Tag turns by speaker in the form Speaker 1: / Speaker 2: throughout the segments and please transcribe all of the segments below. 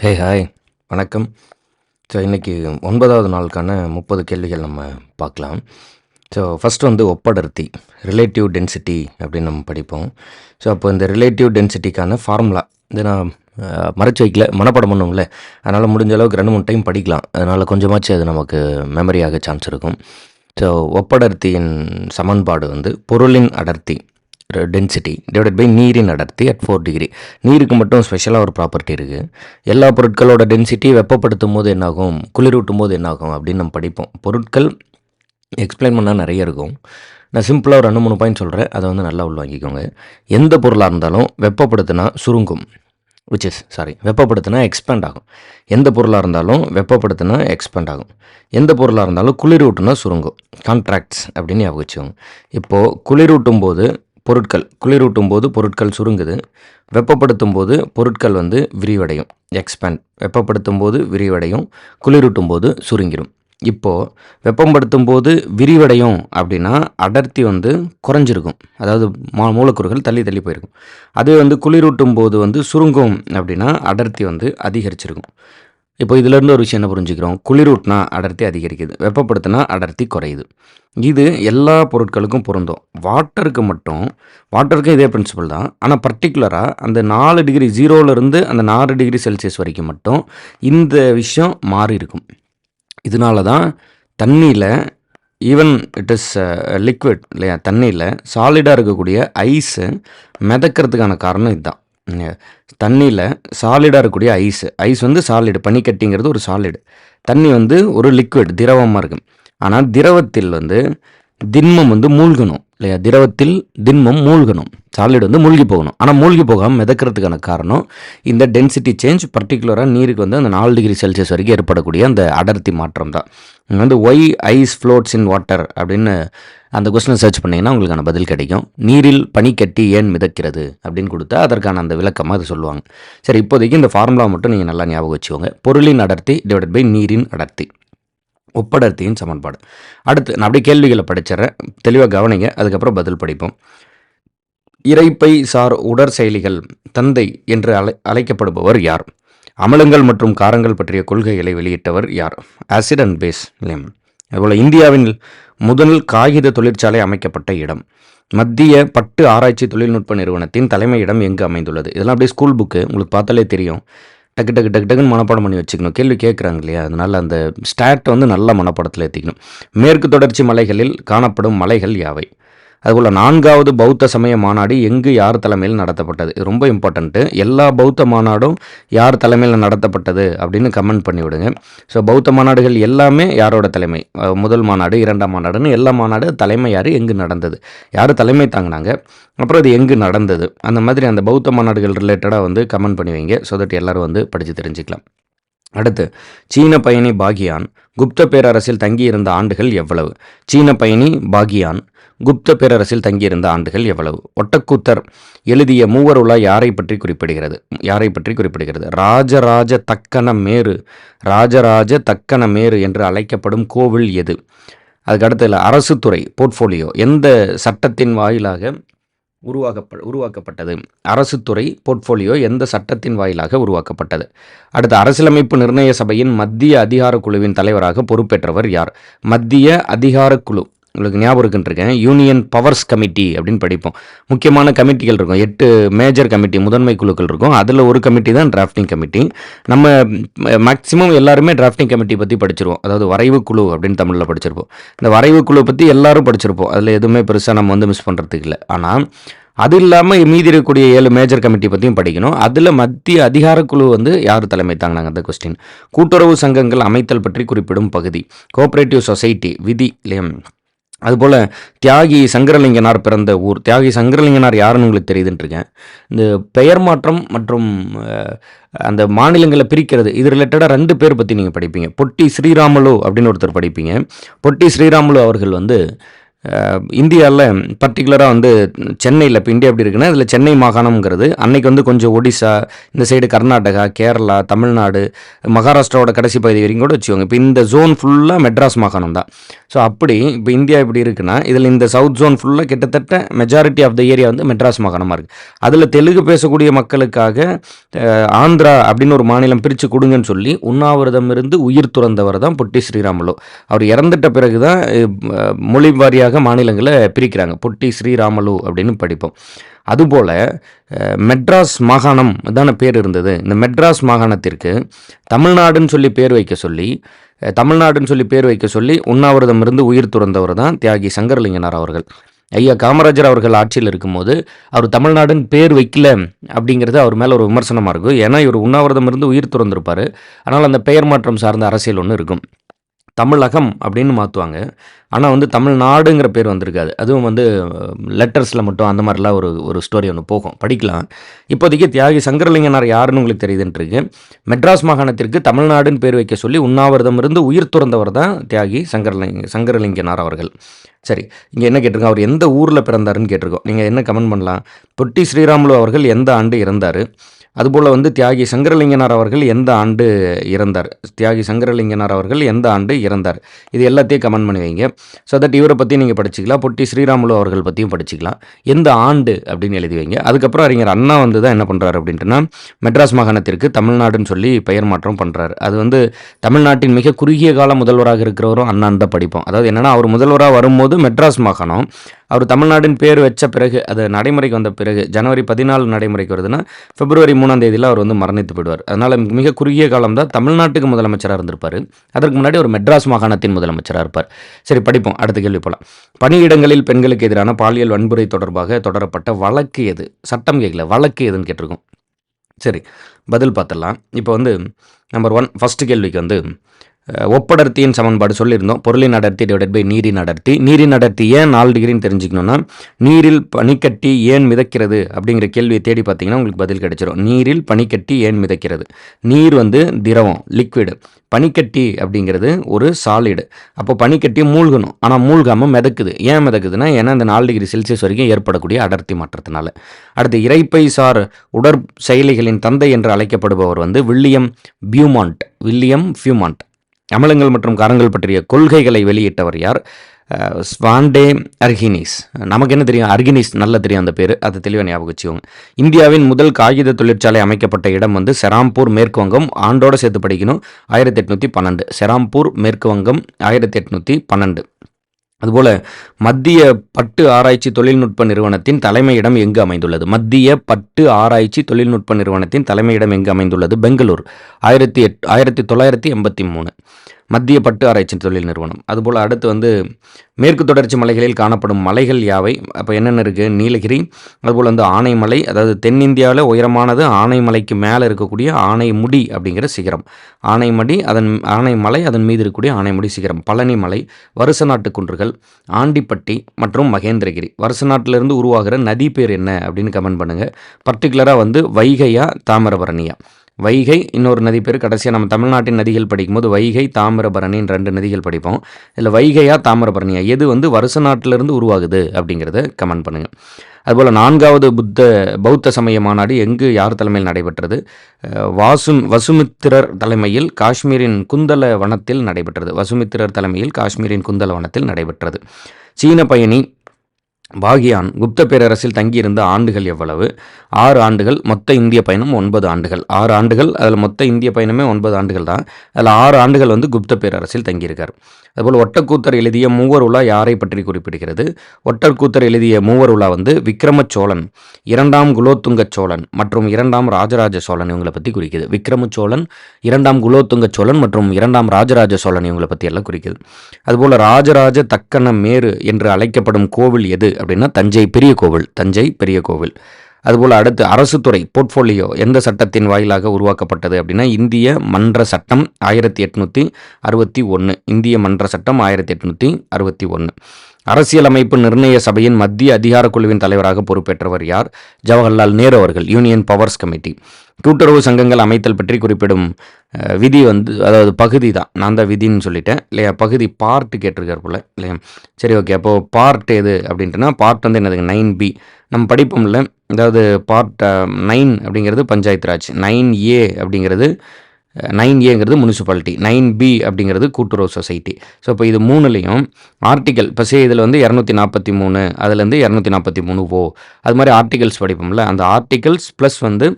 Speaker 1: Hey hi வணக்கம். So இன்றைக்கி ஒன்பதாவது நாளுக்கான முப்பது கேள்விகள் நம்ம பார்க்கலாம். ஸோ ஃபஸ்ட் வந்து ஒப்படர்த்தி ரிலேட்டிவ் டென்சிட்டி அப்படின்னு நம்ம படிப்போம். ஸோ அப்போ இந்த ரிலேட்டிவ் டென்சிட்டிக்கான ஃபார்முலா இது நான் மறைச்சு வைக்கல மனப்பாடம் பண்ணுவோம்ல. அதனால் முடிஞ்ச அளவுக்கு ரெண்டு மூணு டைம் படிக்கலாம். அதனால் கொஞ்சமாச்சு அது நமக்கு மெமரி ஆக சான்ஸ் இருக்கும். ஸோ ஒப்படர்த்தியின் சமன்பாடு வந்து பொருளின் அடர்த்தி. டென்சிட்டி டிவைட் பை நீரின் அடர்த்தி அட் ஃபோர் டிகிரி நீருக்கு மட்டும் ஸ்பெஷலாக ஒரு ப்ராப்பர்ட்டி இருக்குது எல்லா பொருட்களோட டென்சிட்டி வெப்பப்படுத்தும் போது என்னாகும்? குளிரூட்டும் போது என்னாகும்? அப்படின்னு நம்ம படிப்போம். பொருட்கள் எக்ஸ்பிளைன் பண்ணால் நிறைய இருக்கும். நான் சிம்பிளாக ஒரு ரெண்டு மூணு பாயிண்ட் சொல்கிறேன் அதை வந்து நல்லா உள்வாங்கிக்கோங்க. எந்த பொருளாக இருந்தாலும் வெப்பப்படுத்தினா சுருங்கும். விச் இஸ் சாரி வெப்பப்படுத்தினா எக்ஸ்பேண்ட் ஆகும். எந்த பொருளாக இருந்தாலும் வெப்பப்படுத்தினா எக்ஸ்பேண்ட் ஆகும். எந்த பொருளாக இருந்தாலும் குளிரூட்டுனா சுருங்கும். கான்ட்ராக்ட்ஸ் அப்படின்னு ஞாபகம் வச்சுக்கோங்க. இப்போது குளிரூட்டும் போது பொருட்கள். குளிரூட்டும் போது பொருட்கள் சுருங்குது. வெப்பப்படுத்தும் போது பொருட்கள் வந்து விரிவடையும். எக்ஸ்பேண்ட் வெப்பப்படுத்தும் போது விரிவடையும். குளிரூட்டும் போது சுருங்கிடும் இப்போது வெப்பப்படுத்தும் போது விரிவடையும் அப்படின்னா அடர்த்தி வந்து குறைஞ்சிருக்கும். அதாவது மா மூலக்கூறுகள் தள்ளி தள்ளி போயிருக்கும். அதுவே வந்து குளிரூட்டும் போது வந்து சுருங்கும் அப்படின்னா அடர்த்தி வந்து அதிகரிச்சிருக்கும். இப்போ இதிலேருந்து ஒரு விஷயம் என்ன புரிஞ்சுக்கிறோம்? குளிரூட்டினா அடர்த்தி அதிகரிக்குது. வெப்பப்படுத்தினா அடர்த்தி குறையுது. இது எல்லா பொருட்களுக்கும் பொருந்தும். வாட்டருக்கு மட்டும் வாட்டருக்கும் இதே பிரின்சிபல் தான். ஆனால் பர்டிகுலராக அந்த நாலு டிகிரி ஜீரோலேருந்து அந்த நாலு டிகிரி செல்சியஸ் வரைக்கும் மட்டும் இந்த விஷயம் மாறி இருக்கும். இதனால தான் தண்ணியில் ஈவன் இட் இஸ் லிக்விட் இல்லையா? தண்ணியில் சாலிடாக இருக்கக்கூடிய ஐஸு மிதக்கிறதுக்கான காரணம் இதுதான். தண்ணியில் சாலிடாக இருக்கக்கூடிய ஐஸ் ஐஸ் வந்து சாலிடு பனிக்கட்டிங்கிறது ஒரு சாலிடு தண்ணி வந்து ஒரு லிக்விட் திரவமாக இருக்கும். ஆனால் திரவத்தில் வந்து திண்மம் வந்து மூழ்கணும். இல்லையா? திரவத்தில் திண்மம் மூழ்கணும். சாலிட் வந்து மூழ்கி போகணும். ஆனால் மூழ்கி போகாமல் மிதக்கிறதுக்கான காரணம் இந்த டென்சிட்டி சேஞ்ச் பர்டிகுலராக நீருக்கு வந்து அந்த நாலு டிகிரி செல்சியஸ் வரைக்கும் ஏற்படக்கூடிய அந்த அடர்த்தி மாற்றம் தான். வந்து why ice floats in water அப்படின்னு அந்த கொஸ்டினை சர்ச் பண்ணிங்கன்னா உங்களுக்கான பதில் கிடைக்கும். நீரில் பனிக்கட்டி ஏன் மிதக்கிறது அப்படின்னு கொடுத்தா அதற்கான அந்த விளக்கமாக அது சொல்லுவாங்க. சரி இப்போதைக்கு இந்த ஃபார்முலா மட்டும் நீங்கள் நல்லா ஞாபகம் வச்சுக்கோங்க. பொருளின் அடர்த்தி டிவைடட் பை நீரின் அடர்த்தி. ஒப்படர்த்தியின் சமன்பாடு. அடுத்து நான் அப்படியே கேள்விகளை படிச்சிடறேன். தெளிவாக கவனிங்க. அதுக்கப்புறம் பதில் படிப்போம். இறைப்பை சார் உடற் செயலிகள் தந்தை என்று அழை அழைக்கப்படுபவர் யார்? அமிலங்கள் மற்றும் காரங்கள் பற்றிய கொள்கைகளை வெளியிட்டவர் யார்? ஆசிட் அண்ட் பேஸ் இல்லையா அதுபோல் இந்தியாவின் முதல் காகித தொழிற்சாலை அமைக்கப்பட்ட இடம். மத்திய பட்டு ஆராய்ச்சி தொழில்நுட்ப நிறுவனத்தின் தலைமையிடம் எங்கு அமைந்துள்ளது? இதெல்லாம் அப்படியே ஸ்கூல் புக்கு உங்களுக்கு பார்த்தாலே தெரியும். டக்கு டக்கு டக்கு டக்குன்னு மனப்பாடம் பண்ணி வச்சுக்கணும். கேள்வி கேட்குறாங்க இல்லையா? அதனால் அந்த ஸ்டாட் வந்து நல்ல மனப்பாடத்தில் ஏற்றிக்கணும் மேற்கு தொடர்ச்சி மலைகளில் காணப்படும் மலைகள் யாவை? அதுபோல் நான்காவது பௌத்த சமய மாநாடு எங்கு யார் தலைமையில் நடத்தப்பட்டது? ரொம்ப இம்பார்ட்டண்ட்டு எல்லா பௌத்த மாநாடும் யார் தலைமையில் நடத்தப்பட்டது அப்படின்னு கமெண்ட் பண்ணிவிடுங்க. ஸோ பௌத்த மாநாடுகள் எல்லாமே யாரோட தலைமை? முதல் மாநாடு இரண்டாம் மாநாடுன்னு எல்லா மாநாடு தலைமை யார் எங்கு நடந்தது? யார் தலைமை தாங்கினாங்க? அப்புறம் அது எங்கு நடந்தது? அந்த மாதிரி அந்த பௌத்த மாநாடுகள் ரிலேட்டடாக வந்து கமெண்ட் பண்ணி வைங்க. ஸோ தட் எல்லாரும் வந்து படித்து தெரிஞ்சுக்கலாம். அடுத்து சீன பயணி பாகியான். குப்த பேரரசில் தங்கியிருந்த ஆண்டுகள் எவ்வளவு? சீன பயணி பாகியான் குப்த பேரரசில் தங்கியிருந்த ஆண்டுகள் எவ்வளவு? ஒட்டக்கூத்தர் எழுதிய மூவருலா யாரை பற்றி குறிப்பிடுகிறது? யாரை பற்றி குறிப்பிடுகிறது? ராஜராஜ தக்கன மேரு. ராஜராஜ தக்கன மேரு என்று அழைக்கப்படும் கோவில் எது? அதுக்கு அரசு துறை போர்ட்ஃபோலியோ. எந்த சட்டத்தின் வாயிலாக உருவாக்கப்ப உருவாக்கப்பட்டது? அரசு துறை போர்ட்ஃபோலியோ எந்த சட்டத்தின் வாயிலாக உருவாக்கப்பட்டது? அடுத்து அரசியலமைப்பு நிர்ணய சபையின் மத்திய அதிகார குழுவின் தலைவராக பொறுப்பேற்றவர் யார்? மத்திய அதிகார குழு உங்களுக்கு ஞாபகம் இருக்குன்றிருக்கேன். யூனியன் பவர்ஸ் கமிட்டி அப்படின்னு படிப்போம். முக்கியமான கமிட்டிகள் இருக்கும். எட்டு மேஜர் கமிட்டி முதன்மை குழுக்கள் இருக்கும். அதில் ஒரு கமிட்டி தான் டிராஃப்டிங் கமிட்டி நம்ம மேக்ஸிமம் எல்லாருமே டிராஃப்டிங் கமிட்டி பற்றி படிச்சிருவோம். அதாவது வரைவு குழு அப்படின்னு தமிழில் படிச்சிருப்போம். இந்த வரைவு குழு பற்றி எல்லாரும் படிச்சிருப்போம். அதில் எதுவுமே பெருசாக நம்ம வந்து மிஸ் பண்ணுறதுக்கு இல்லை. ஆனால் அது இல்லாமல் மீதி இருக்கக்கூடிய ஏழு மேஜர் கமிட்டி பற்றியும் படிக்கணும். அதில் மத்திய அதிகாரக்குழு வந்து யார் தலைமை தாங்கினாங்க அந்த கொஸ்டின் கூட்டுறவு சங்கங்கள் அமைத்தல் பற்றி குறிப்பிடும் பகுதி. கோஆப்ரேட்டிவ் சொசைட்டி விதி இல்லையா? அதுபோல் தியாகி சங்கரலிங்கனார் பிறந்த ஊர். தியாகி சங்கரலிங்கனார் யாருன்னு உங்களுக்கு தெரியுதுன்னு இருக்கேன் இந்த பெயர் மாற்றம் மற்றும் அந்த மாநிலங்களை பிரிக்கிறது இது ரிலேட்டடாக ரெண்டு பேர் பற்றி நீங்கள் படிப்பீங்க. பொட்டி ஸ்ரீராமலு அப்படின்னு ஒருத்தர் படிப்பீங்க. பொட்டி ஸ்ரீராமலு அவர்கள் வந்து இந்தியாவில் பர்டிகுலராக வந்து சென்னையில் இப்போ இந்தியா எப்படி இருக்குன்னா இதில் சென்னை மாகாணம்ங்கிறது அன்னைக்கு வந்து கொஞ்சம் ஒடிசா இந்த சைடு கர்நாடகா கேரளா தமிழ்நாடு மகாராஷ்டிராவோட கடைசி பகுதி வரைக்கும் கூட வச்சுக்கோங்க. இப்போ இந்த ஜோன் ஃபுல்லாக மெட்ராஸ் மாகாணம் தான் ஸோ அப்படி இப்போ இந்தியா எப்படி இருக்குன்னா இதில் இந்த சவுத் ஜோன் ஃபுல்லாக கிட்டத்தட்ட மெஜாரிட்டி ஆஃப் த ஏரியா வந்து மெட்ராஸ் மாகாணமாக இருக்குது அதில் தெலுங்கு பேசக்கூடிய மக்களுக்காக ஆந்திரா அப்படின்னு ஒரு மாநிலம் பிரித்து கொடுங்கன்னு சொல்லி உண்ணாவிரதம் இருந்து உயிர் துறந்தவர் தான் பொட்டி ஸ்ரீராமுலு. அவர் இறந்துட்ட பிறகு தான் மொழி வாரியாக மாநிலங்களை பிரிக்கிறாங்க. பொட்டி ஸ்ரீராமலு அப்படின்னு படிப்போம். அதுபோல் மெட்ராஸ் மாகாணம் தானே பேர் இருந்தது. இந்த மெட்ராஸ் மாகாணத்திற்கு தமிழ்நாடுன்னு சொல்லி பேர் வைக்க சொல்லி தமிழ்நாடுன்னு சொல்லி பேர் வைக்க சொல்லி உண்ணாவிரதம் இருந்து உயிர் துறந்தவர் தான் தியாகி சங்கரலிங்கனார் அவர்கள். ஐயா காமராஜர் அவர்கள் ஆட்சியில் இருக்கும்போது அவர் தமிழ்நாடுன்னு பேர் வைக்கல அப்படிங்கிறது அவர் மேலே ஒரு விமர்சனமாக இருக்கும். ஏன்னா இவர் உண்ணாவிரதம் இருந்து உயிர் துறந்திருப்பார். ஆனால் அந்த பெயர் மாற்றம் சார்ந்த அரசியல் ஒன்று இருக்கும். தமிழகம் அப்படின்னு மாற்றுவாங்க ஆனால் வந்து தமிழ்நாடுங்கிற பேர் வந்திருக்காது. அதுவும் வந்து லெட்டர்ஸில் மட்டும் அந்த மாதிரிலாம் ஒரு ஒரு ஸ்டோரி ஒன்று போகும். படிக்கலாம். இப்போதைக்கு தியாகி சங்கரலிங்கனார் யாருன்னு உங்களுக்கு தெரியுதுன்ட்டுருக்கு மெட்ராஸ் மாகாணத்திற்கு தமிழ்நாடுன்னு பேர் வைக்க சொல்லி உண்ணாவிரதம் இருந்து உயிர் துறந்தவர் தான் தியாகி சங்கரலிங்க சங்கரலிங்கனார் அவர்கள். சரி இங்கே என்ன கேட்டிருக்கோம் அவர் எந்த ஊரில் பிறந்தாருன்னு கேட்டிருக்கோம். நீங்கள் என்ன கமெண்ட் பண்ணலாம்? பொட்டி ஸ்ரீராமுலு அவர்கள் எந்த ஆண்டு இறந்தார்? அதுபோல் வந்து தியாகி சங்கரலிங்கனார் அவர்கள் எந்த ஆண்டு இறந்தார்? தியாகி சங்கரலிங்கனார் அவர்கள் எந்த ஆண்டு இறந்தார்? இது எல்லாத்தையும் கமெண்ட் பண்ணி வைங்க. ஸோ தட் இவரை பற்றி நீங்கள் படிச்சிக்கலாம். பொட்டி ஸ்ரீராமுலு அவர்கள் பற்றியும் படிச்சிக்கலாம். எந்த ஆண்டு அப்படின்னு எழுதி வைங்க. அதுக்கப்புறம் அறிஞர் அண்ணா வந்து தான் என்ன பண்ணுறாரு அப்படின்ட்டுனா மெட்ராஸ் மாகாணத்திற்கு தமிழ்நாடுன்னு சொல்லி பெயர் மாற்றம் பண்ணுறாரு அது வந்து தமிழ்நாட்டின் மிக குறுகிய கால முதல்வராக இருக்கிறவரும் அண்ணான் தான் படிப்போம். அதாவது என்னென்னா அவர் முதல்வராக வரும்போது மெட்ராஸ் மாகாணம் அவர் தமிழ்நாடின் பேர் வச்ச பிறகு அது நடைமுறைக்கு வந்த பிறகு ஜனவரி பதினாலு நடைமுறைக்கு வருதுன்னா பிப்ரவரி மூணாம் தேதியில் அவர் வந்து மரணித்து போயிடுவார். அதனால் மிக குறுகிய காலம் தான் தமிழ்நாட்டுக்கு முதலமைச்சராக இருந்திருப்பார். அதற்கு முன்னாடி ஒரு மெட்ராஸ் மாகாணத்தின் முதலமைச்சராக இருப்பார். சரி படிப்போம். அடுத்த கேள்வி போகலாம் பணியிடங்களில் பெண்களுக்கு எதிரான பாலியல் வன்முறை தொடர்பாக தொடரப்பட்ட வழக்கு எது? சட்டம் கேட்கல. வழக்கு எதுன்னு கேட்டிருக்கோம். சரி பதில் பார்த்துடலாம். இப்போ வந்து நம்பர் ஒன் ஃபஸ்ட்டு கேள்விக்கு வந்து ஒப்படர்த்தியின் சமன்பாடு சொல்லியிருந்தோம். பொருளின் அடர்த்தி டிவைடட் பை நீரின் அடர்த்தி. நீரின் அடர்த்தி ஏன் நாலு டிகிரின்னு தெரிஞ்சுக்கணும்னா நீரில் பனிக்கட்டி ஏன் மிதக்கிறது அப்படிங்கிற கேள்வியை தேடி பார்த்தீங்கன்னா உங்களுக்கு பதில் கிடைச்சிரும். நீரில் பனிக்கட்டி ஏன் மிதக்கிறது? நீர் வந்து திரவம் லிக்விடு பனிக்கட்டி அப்படிங்கிறது ஒரு சாலிடு அப்போ பனிக்கட்டி மூழ்கணும். ஆனால் மூழ்காமல் மிதக்குது. ஏன் மிதக்குதுன்னா ஏன்னா இந்த நாலு டிகிரி செல்சியஸ் வரைக்கும் ஏற்படக்கூடிய அடர்த்தி மாற்றத்தினால. அடுத்து இறைப்பை சார் உடற் செயலிகளின் தந்தை என்று அழைக்கப்படுபவர் வந்து வில்லியம் பியூமாண்ட். வில்லியம் ஃபியூமாண்ட் அமிலங்கள் மற்றும் காரங்கள் பற்றிய கொள்கைகளை வெளியிட்டவர் யார்? ஸ்வாண்டே அர்கினிஸ். நமக்கு என்ன தெரியும்? அர்கினிஸ் நல்லா தெரியும் அந்த பேர். அது தெளிவாக ஞாபகம் வச்சுக்கோங்க. இந்தியாவின் முதல் காகித தொழிற்சாலை அமைக்கப்பட்ட இடம் வந்து செராம்பூர் மேற்கு வங்கம் ஆண்டோட சேர்த்து படிக்கணும். ஆயிரத்தி எட்நூற்றி பன்னெண்டு. செராம்பூர் மேற்கு வங்கம் ஆயிரத்தி எட்நூற்றி பன்னெண்டு. அதுபோல் மத்திய பட்டு ஆராய்ச்சி தொழில்நுட்ப நிறுவனத்தின் தலைமையிடம் எங்கு அமைந்துள்ளது? மத்திய பட்டு ஆராய்ச்சி தொழில்நுட்ப நிறுவனத்தின் தலைமையிடம் எங்கு அமைந்துள்ளது? பெங்களூர் ஆயிரத்தி எட் ஆயிரத்தி தொள்ளாயிரத்தி எண்பத்தி மூணு. மத்திய பட்டு ஆராய்ச்சி தொழில் நிறுவனம். அதுபோல் அடுத்து வந்து மேற்கு தொடர்ச்சி மலைகளில் காணப்படும் மலைகள் யாவை? அப்போ என்னென்ன இருக்குது நீலகிரி அதுபோல் வந்து ஆனைமலை அதாவது தென்னிந்தியாவில் உயரமானது ஆனைமலைக்கு மேலே இருக்கக்கூடிய ஆனைமுடி அப்படிங்கிற சிகரம். ஆனைமடி அதன் ஆனைமலை அதன் மீது இருக்கக்கூடிய ஆனைமுடி சிகரம். பழனி மலை வருச நாட்டு குன்றுகள் ஆண்டிப்பட்டி மற்றும் மகேந்திரகிரி. வருச நாட்டிலிருந்து உருவாகிற நதி பேர் என்ன அப்படின்னு கமெண்ட் பண்ணுங்கள் பர்டிகுலராக வந்து வைகையா தாமிரபரணியா. வைகை இன்னொரு நதி பேர் கடைசியாக நம்ம தமிழ்நாட்டின் நதிகள் படிக்கும்போது வைகை தாமிரபரணின்னு ரெண்டு நதிகள் படிப்போம். இதில் வைகையா தாமிரபரணியா எது வந்து வருச நாட்டிலிருந்து உருவாகுது அப்படிங்கிறத கமெண்ட் பண்ணுங்கள் அதுபோல் நான்காவது புத்த பௌத்த சமய மாநாடு எங்கு யார் தலைமையில் நடைபெற்றது? வாசும் வாசு வசுமித்திரர் தலைமையில் காஷ்மீரின் குந்தல வனத்தில் நடைபெற்றது. வசுமித்திரர் தலைமையில் காஷ்மீரின் குந்தல வனத்தில் நடைபெற்றது. சீன பயணி பாகியான் குப்த பேரரசில் தங்கியிருந்த ஆண்டுகள் எவ்வளவு? ஆறு ஆண்டுகள் மொத்த இந்திய பயணம் ஒன்பது ஆண்டுகள். ஆறு ஆண்டுகள் அதில் மொத்த இந்திய பயணமே ஒன்பது ஆண்டுகள் தான். அதில் ஆறு ஆண்டுகள் வந்து குப்த பேரரசில் தங்கியிருக்கார். அதுபோல் ஒட்டக்கூத்தர் எழுதிய மூவர் உலா யாரை பற்றி குறிப்பிடுகிறது? ஒட்டக்கூத்தர் எழுதிய மூவர் உலா வந்து விக்ரம சோழன் இரண்டாம் குலோத்துங்க சோழன் மற்றும் இரண்டாம் ராஜராஜ சோழன் இவங்களை பற்றி குறிக்குது. விக்ரம சோழன் இரண்டாம் குலோத்துங்க சோழன் மற்றும் இரண்டாம் ராஜராஜ சோழன் இவங்களை பற்றி எல்லாம் குறிக்குது. அதுபோல் ராஜராஜ தக்கன மேரு என்று அழைக்கப்படும் கோவில் எது அப்படின்னா தஞ்சை பெரிய கோவில் தஞ்சை பெரிய கோவில். அதுபோல் அடுத்து அரசு துறை போர்ட்ஃபோலியோ எந்த சட்டத்தின் வாயிலாக உருவாக்கப்பட்டது அப்படின்னா இந்திய மன்ற சட்டம் ஆயிரத்தி எட்நூற்றி அறுபத்தி ஒன்று இந்திய மன்ற சட்டம் ஆயிரத்தி எட்நூற்றி அறுபத்தி ஒன்று அரசியலமைப்பு நிர்ணய சபையின் மத்திய அதிகார குழுவின் தலைவராக பொறுப்பேற்றவர் யார்? ஜவஹர்லால் நேரு அவர்கள் யூனியன் பவர்ஸ் கமிட்டி. கூட்டுறவு சங்கங்கள் அமைத்தல் பற்றி குறிப்பிடும் விதி வந்து அதாவது பகுதி தான். நான் தான் விதின்னு சொல்லிட்டேன் இல்லையா? பகுதி பார்ட் கேட்டிருக்கார் போல இல்லையா? சரி ஓகே. அப்போது பார்ட் எது அப்படின்ட்டுனா பார்ட் வந்து என்னதுங்க? Nine B. நம்ம படிப்போம்ல அதாவது பார்ட் நைன் அப்படிங்கிறது பஞ்சாயத்து ராஜ். நைன் ஏ அப்படிங்கிறது நைன் ஏங்கிறது முனிசிபாலிட்டி நைன் பி அப்படிங்கிறது கூட்டுறவு சொசைட்டி ஸோ இப்போ இது மூணுலேயும் ஆர்டிகல் இப்போ சே இதில் வந்து இரநூத்தி நாற்பத்தி மூணு அதுலேருந்து இரநூத்தி நாற்பத்தி மூணு ஓ. அது மாதிரி ஆர்டிகல்ஸ் படிப்போம்ல அந்த ஆர்டிகல்ஸ் ப்ளஸ் வந்து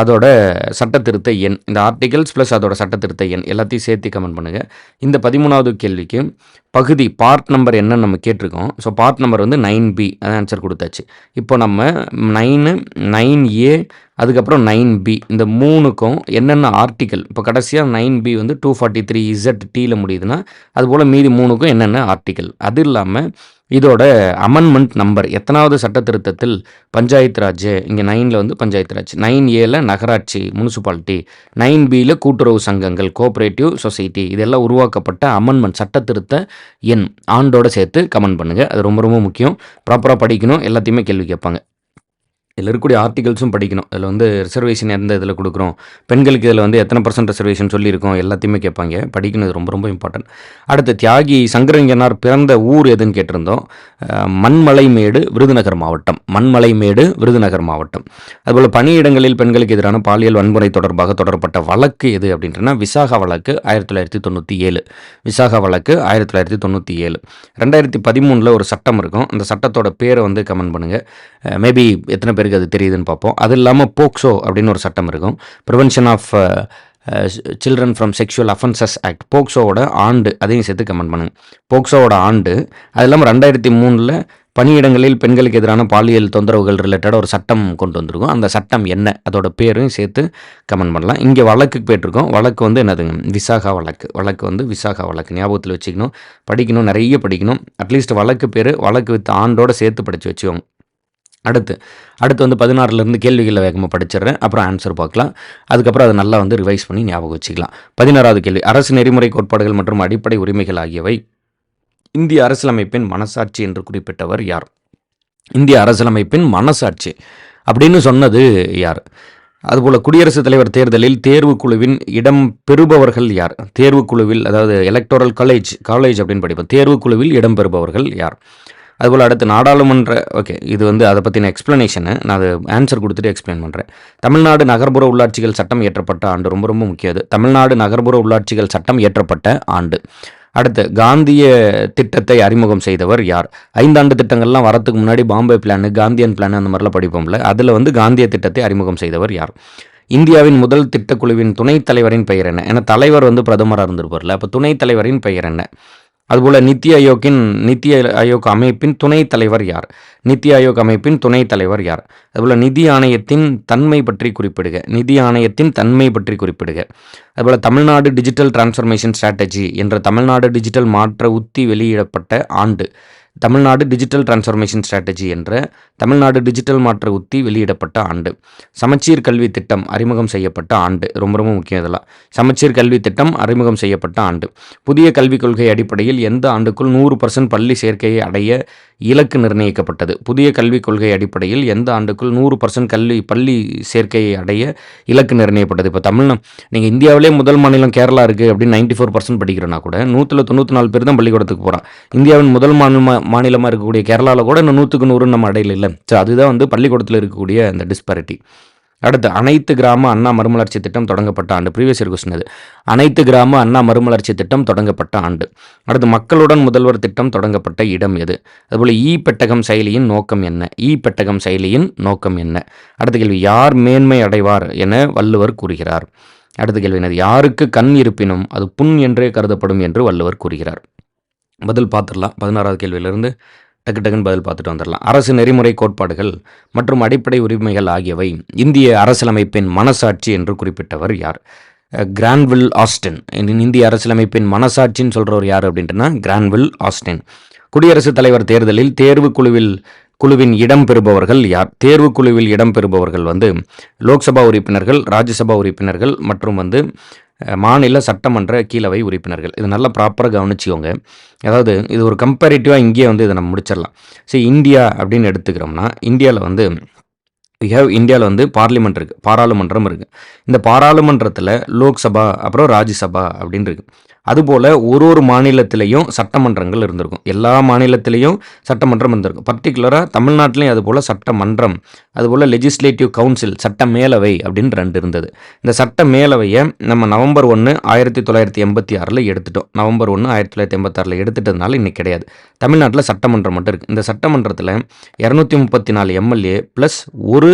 Speaker 1: அதோட சட்டத்திருத்த எண். இந்த ஆர்டிகல்ஸ் ப்ளஸ் அதோட சட்டத்திருத்த எண். எல்லாத்தையும் சேர்த்து கமெண்ட் பண்ணுங்கள் இந்த பதிமூணாவது கேள்விக்கு பகுதி பார்ட் நம்பர் என்னன்னு நம்ம கேட்டிருக்கோம். ஸோ பார்ட் நம்பர் வந்து நைன் பி அதான் ஆன்சர் கொடுத்தாச்சு. இப்போ நம்ம நைனு நைன் ஏ அதுக்கப்புறம் நைன் பி இந்த மூணுக்கும் என்னென்ன ஆர்டிக்கல் இப்போ கடைசியாக நைன் பி வந்து டூ ஃபார்ட்டி த்ரீ இசட் டீயில் முடியுதுன்னா அதுபோல் மீதி மூணுக்கும் என்னென்ன ஆர்டிக்கல் அது இல்லாமல் இதோட அமெண்ட்மெண்ட் நம்பர் எத்தனாவது சட்ட திருத்தத்தில் பஞ்சாயத்து ராஜ் இங்கே நைனில் வந்து பஞ்சாயத்து ராஜ். நைன் ஏல நகராட்சி முனிசிபாலிட்டி நைன் பியில் கூட்டுறவு சங்கங்கள் கோஆப்ரேட்டிவ் சொசைட்டி இதெல்லாம் உருவாக்கப்பட்ட அமெண்ட்மெண்ட் சட்ட திருத்த எண் ஆண்டோட சேர்த்து கமெண்ட் பண்ணுங்கள் அது ரொம்ப ரொம்ப முக்கியம். ப்ராப்பராக படிக்கணும். எல்லாத்தையுமே கேள்வி கேட்பாங்க. இதில் இருக்கக்கூடிய ஆர்டிகல்ஸும் படிக்கணும். அதில் வந்து ரிசர்வேஷன் எந்த இதில் கொடுக்குறோம்? பெண்களுக்கு இதில் வந்து எத்தனை பர்சன்ட் ரிசர்வேஷன் சொல்லியிருக்கோம்? எல்லாத்தையுமே கேட்பாங்க. படிக்கணும் இது ரொம்ப ரொம்ப இம்பார்ட்டன்ட் அடுத்து தியாகி சங்கரங்கனார் பிறந்த ஊர் எதுன்னு கேட்டிருந்தோம். மண்மலை மண்மலைமேடு விருதுநகர் மாவட்டம். மண்மலைமேடு விருதுநகர் மாவட்டம். அதுபோல் பணியிடங்களில் பெண்களுக்கு எதிரான பாலியல் வன்முறை தொடர்பாக தொடரப்பட்ட வழக்கு எது அப்படின்றனா விசாகா வழக்கு ஆயிரத்தி தொள்ளாயிரத்தி தொண்ணூற்றி ஏழு. விசாகா வழக்கு ஆயிரத்தி தொள்ளாயிரத்தி தொண்ணூற்றி ஏழு. ரெண்டாயிரத்தி பதிமூணில் ஒரு சட்டம் இருக்கும். அந்த சட்டத்தோட பேரை வந்து கமெண்ட் பண்ணுங்கள் மேபி எத்தனை பேருக்கு அது தெரியுதுன்னு பார்ப்போம். அது இல்லாமல் போக்சோ அப்படின்னு ஒரு சட்டம் இருக்கும். Prevention of children from sexual offences act போக்சோவோட ஆண்டு அதையும் சேர்த்து கமெண்ட் பண்ணுங்க. போக்சோவோட ஆண்டு அது இல்லாமல் ரெண்டாயிரத்தி மூணில் பணியிடங்களில் பெண்களுக்கு எதிரான பாலியல் தொந்தரவுகள் ரிலேட்டடாக ஒரு சட்டம் கொண்டு வந்திருக்கும். அந்த சட்டம் என்ன? அதோட பேரும் சேர்த்து கமெண்ட் பண்ணலாம். இங்கே வழக்குக்கு போயிட்டுருக்கோம். வழக்கு வந்து என்னதுங்க? விசாகா வழக்கு. வழக்கு வந்து விசாகா வழக்கு. ஞாபகத்தில் வச்சுக்கணும். படிக்கணும். நிறைய படிக்கணும். அட்லீஸ்ட் வழக்கு பேர் வழக்கு வித் ஆண்டோடு சேர்த்து படித்து வச்சுக்கோங்க. அடுத்து அடுத்து வந்து பதினாறுலேருந்து கேள்விகளை வேகமாக படிச்சிடுறேன். அப்புறம் ஆன்சர் பார்க்கலாம். அதுக்கப்புறம் அதை நல்லா வந்து ரிவைஸ் பண்ணி ஞாபகம் வச்சுக்கலாம். பதினாறாவது கேள்வி அரசு நெறிமுறை கோட்பாடுகள் மற்றும் அடிப்படை உரிமைகள் ஆகியவை இந்திய அரசியலமைப்பின் மனசாட்சி என்று குறிப்பிட்டவர் யார்? இந்திய அரசியலமைப்பின் மனசாட்சி அப்படின்னு சொன்னது யார்? அதுபோல் குடியரசுத் தலைவர் தேர்தலில் தேர்வுக்குழுவின் இடம் பெறுபவர்கள் யார்? தேர்வுக்குழுவில் அதாவது எலக்டோரல் காலேஜ் காலேஜ் அப்படின்னு படிப்போம். தேர்வுக்குழுவில் இடம் பெறுபவர்கள் யார்? அதுபோல் அடுத்து நாடாளுமன்ற ஓகே இது வந்து அதை பற்றின எக்ஸ்ப்ளனேஷனு நான் அது ஆன்சர் கொடுத்துட்டு எக்ஸ்பிளைன் பண்ணுறேன் தமிழ்நாடு நகர்ப்புற உள்ளாட்சிகள் சட்டம் இயற்றப்பட்ட ஆண்டு ரொம்ப ரொம்ப முக்கியம் அது. தமிழ்நாடு நகர்ப்புற உள்ளாட்சிகள் சட்டம் இயற்றப்பட்ட ஆண்டு. அடுத்து காந்திய திட்டத்தை அறிமுகம் செய்தவர் யார்? ஐந்தாண்டு திட்டங்கள்லாம் வரத்துக்கு முன்னாடி பாம்பே பிளான் காந்தியன் பிளான் அந்த மாதிரிலாம் படிப்போம்ல. அதில் வந்து காந்திய திட்டத்தை அறிமுகம் செய்தவர் யார்? இந்தியாவின் முதல் திட்டக்குழுவின் துணைத் தலைவரின் பெயர் என்ன? ஏன்னா தலைவர் வந்து பிரதமராக இருந்திருப்பார்ல. அப்போ துணைத் தலைவரின் பெயர் என்ன? அதுபோல் நித்தி ஆயோக்கின் நித்தி ஆயோக் அமைப்பின் துணைத் தலைவர் யார்? நித்தி ஆயோக் அமைப்பின் துணைத் தலைவர் யார்? அதுபோல் நிதி ஆணையத்தின் தன்மை பற்றி குறிப்பிடுக. நிதி ஆணையத்தின் தன்மை பற்றி குறிப்பிடுக. அதுபோல் தமிழ்நாடு டிஜிட்டல் டிரான்ஸ்ஃபர்மேஷன் ஸ்ட்ராட்டஜி என்ற தமிழ்நாடு டிஜிட்டல் மாற்ற உத்தி வெளியிடப்பட்ட ஆண்டு. தமிழ்நாடு டிஜிட்டல் டிரான்ஸ்ஃபர்மேஷன் ஸ்ட்ராட்டஜி என்ற தமிழ்நாடு டிஜிட்டல் மாற்ற உத்தி வெளியிடப்பட்ட ஆண்டு. சமச்சீர் கல்வி திட்டம் அறிமுகம் செய்யப்பட்ட ஆண்டு. ரொம்ப ரொம்ப முக்கியம் இதெல்லாம். சமச்சீர் கல்வி திட்டம் அறிமுகம் செய்யப்பட்ட ஆண்டு. புதிய கல்விக் கொள்கை அடிப்படையில் எந்த ஆண்டுக்குள் நூறு பர்சன்ட் பள்ளி சேர்க்கையை அடைய இலக்கு நிர்ணயிக்கப்பட்டது? புதிய கல்விக் கொள்கை அடிப்படையில் எந்த ஆண்டுக்குள் நூறு பர்சன்ட் கல்வி பள்ளி சேர்க்கையை அடைய இலக்கு நிர்ணயிக்கப்பட்டது? இப்போ தமிழ்நா நீங்கள் இந்தியாவிலே முதல் மாநிலம் கேரளா இருக்குது அப்படின்னு நைன்டி ஃபோர் பர்சன்ட் படிக்கிறோன்னா கூட நூற்றில் தொண்ணூற்றி நாலு பேர் தான் பள்ளிக்கூடத்துக்கு போகிறான் இந்தியாவின் முதல் மாநில மாநிலமாக இருக்கக்கூடிய கேரளாவில் கூட இன்னும் நூற்றுக்கு நூறு நம்ம அடையில இல்லை. ஸோ அதுதான் வந்து பள்ளிக்கூடத்தில் இருக்கக்கூடிய அந்த டிஸ்பாரிட்டி அடுத்து அனைத்து கிராம அண்ணா மறுமலர்ச்சி திட்டம் தொடங்கப்பட்ட ஆண்டு. ப்ரீவியஸ் இயர் கொஸ்டின் அது. அனைத்து கிராம அண்ணா மறுமலர்ச்சி திட்டம் தொடங்கப்பட்ட ஆண்டு. அடுத்து மக்களுடன் முதல்வர் திட்டம் தொடங்கப்பட்ட இடம் எது? அதுபோல் இ பெட்டகம் செயலியின் நோக்கம் என்ன? இ பெட்டகம் செயலியின் நோக்கம் என்ன? அடுத்த கேள்வி யார் மேன்மை அடைவார் என வள்ளுவர் கூறுகிறார். அடுத்த கேள்வி என்னது? யாருக்கு கண் இருப்பினும் அது புண் என்றே கருதப்படும் என்று வள்ளுவர் கூறுகிறார். பதில் பார்த்துடலாம். பதினாறாவது கேள்வியிலிருந்து டக்கு டக்குன்னு பதில் பார்த்துட்டு வந்துடலாம். அரசு நெறிமுறை கோட்பாடுகள் மற்றும் அடிப்படை உரிமைகள் ஆகியவை இந்திய அரசியலமைப்பின் மனசாட்சி என்று குறிப்பிட்டவர் யார்? அஹ், கிரான்வில் ஆஸ்டின். இந்திய அரசியலமைப்பின் மனசாட்சின்னு சொல்கிறவர் யார் அப்படின்ட்டுனா கிரான்வில் ஆஸ்டின். குடியரசுத் தலைவர் தேர்தலில் தேர்வு குழுவில் குழுவின் இடம் பெறுபவர்கள் யார்? தேர்வு குழுவில் இடம் பெறுபவர்கள் வந்து லோக்சபா உறுப்பினர்கள் ராஜ்யசபா உறுப்பினர்கள் மற்றும் வந்து மாநில சட்டமன்ற கீழவை உறுப்பினர்கள். இது நல்லா ப்ராப்பராக கவனிச்சிக்கோங்க. அதாவது இது ஒரு கம்பேரிட்டிவாக இங்கேயே வந்து இதை நம்ம முடிச்சிடலாம். சரி இந்தியா அப்படின்னு எடுத்துக்கிறோம்னா இந்தியாவில் வந்து வி ஹேவ் இந்தியாவில் வந்து பார்லிமெண்ட் இருக்குது பாராளுமன்றம் இருக்குது இந்த பாராளுமன்றத்தில் லோக்சபா அப்புறம் ராஜ்யசபா அப்படின்னு இருக்குது அதுபோல் ஒரு ஒரு மாநிலத்திலையும் சட்டமன்றங்கள் இருந்திருக்கும். எல்லா மாநிலத்திலையும் சட்டமன்றம் இருந்திருக்கும். பர்டிகுலராக தமிழ்நாட்டிலையும் அதுபோல் சட்டமன்றம் அதுபோல் லெஜிஸ்லேட்டிவ் கவுன்சில் சட்ட மேலவை அப்படின்னு ரெண்டு இருந்தது. இந்த சட்ட மேலவையை நம்ம நவம்பர் ஒன்று ஆயிரத்தி தொள்ளாயிரத்தி எண்பத்தி ஆறில் எடுத்துட்டோம். நவம்பர் ஒன்று ஆயிரத்தி தொள்ளாயிரத்தி எண்பத்தாறில் எடுத்துட்டதுனால இன்னைக்கு கிடையாது. தமிழ்நாட்டில் சட்டமன்றம் மட்டும் இருக்குது இந்த சட்டமன்றத்தில் இரநூத்தி முப்பத்தி நாலு எம்எல்ஏ ப்ளஸ் ஒரு